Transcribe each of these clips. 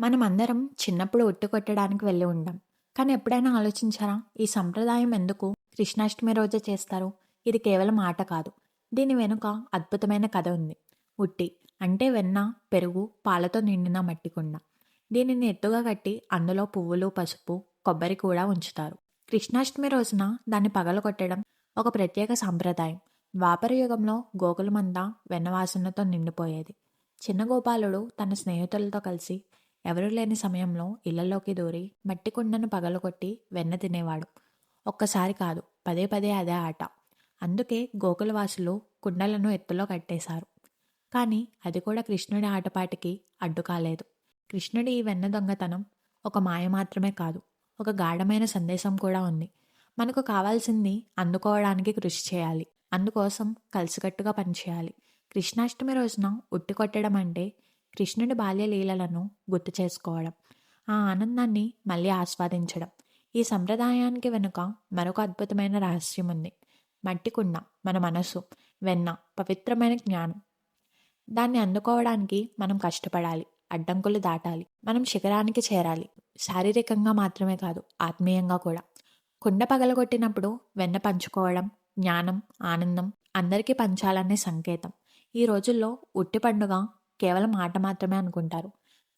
మనం అందరం చిన్నప్పుడు ఒట్టు కొట్టడానికి వెళ్ళి ఉంటాం కానీ ఎప్పుడైనా ఆలోచించారా ఈ సంప్రదాయం ఎందుకు కృష్ణాష్టమి రోజే చేస్తారు? ఇది కేవలం ఆట కాదు. దీని వెనుక అద్భుతమైన కథ ఉంది. ఉట్టి అంటే వెన్న పెరుగు పాలతో నిండిన మట్టి కుండ దీనిని ఎత్తుగా కట్టి అందులో పువ్వులు పసుపు కొబ్బరి కూడా ఉంచుతారు. కృష్ణాష్టమి రోజున దాన్ని పగలగొట్టడం ఒక ప్రత్యేక సాంప్రదాయం. ద్వాపర యుగంలో గోకులమంతా వెన్నవాసనతో నిండిపోయేది. చిన్న గోపాలుడు తన స్నేహితులతో కలిసి ఎవరూ లేని సమయంలో ఇళ్ళలోకి దూరి మట్టి కుండను పగలగొట్టి వెన్న తినేవాడు. ఒక్కసారి కాదు పదే పదే అదే ఆట. అందుకే గోకులవాసులు కుండలను ఎత్తులో కట్టేశారు. కానీ అది కూడా కృష్ణుడి ఆటపాటికి అడ్డు కాలేదు. కృష్ణుడి ఈ వెన్న దొంగతనం ఒక మాయ మాత్రమే కాదు ఒక గాఢమైన సందేశం కూడా ఉంది. మనకు కావాల్సింది అందుకోవడానికి కృషి చేయాలి. అందుకోసం కలిసికట్టుగా పనిచేయాలి. కృష్ణాష్టమి రోజున ఉట్టి కొట్టడం అంటే కృష్ణుడి బాల్యలీలలను గుర్తు చేసుకోవడం ఆ ఆనందాన్ని మళ్ళీ ఆస్వాదించడం. ఈ సంప్రదాయానికి వెనుక మరొక అద్భుతమైన రహస్యం ఉంది. మట్టి కుండ మన మనసు వెన్న పవిత్రమైన జ్ఞానం. దాన్ని అందుకోవడానికి మనం కష్టపడాలి అడ్డంకులు దాటాలి మనం శిఖరానికి చేరాలి. శారీరకంగా మాత్రమే కాదు ఆత్మీయంగా కూడా. కుండ పగలగొట్టినప్పుడు వెన్న పంచుకోవడం జ్ఞానం ఆనందం అందరికీ పంచాలనే సంకేతం. ఈ రోజుల్లో ఉట్టి పండుగ కేవలం ఆట మాత్రమే అనుకుంటారు.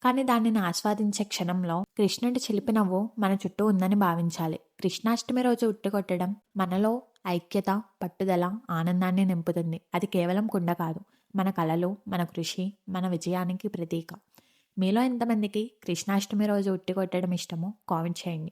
కానీ దానిని ఆస్వాదించే క్షణంలో కృష్ణుడి చిలిపి నవ్వు మన చుట్టూ ఉందని భావించాలి. కృష్ణాష్టమి రోజు ఉట్టి కొట్టడం మనలో ఐక్యత పట్టుదల ఆనందాన్ని నింపుతుంది. అది కేవలం కుండ కాదు. మన కళలు మన కృషి మన విజయానికి ప్రతీక. మీలో ఎంతమందికి కృష్ణాష్టమి రోజు ఉట్టి కొట్టడం ఇష్టమో కామెంట్ చేయండి.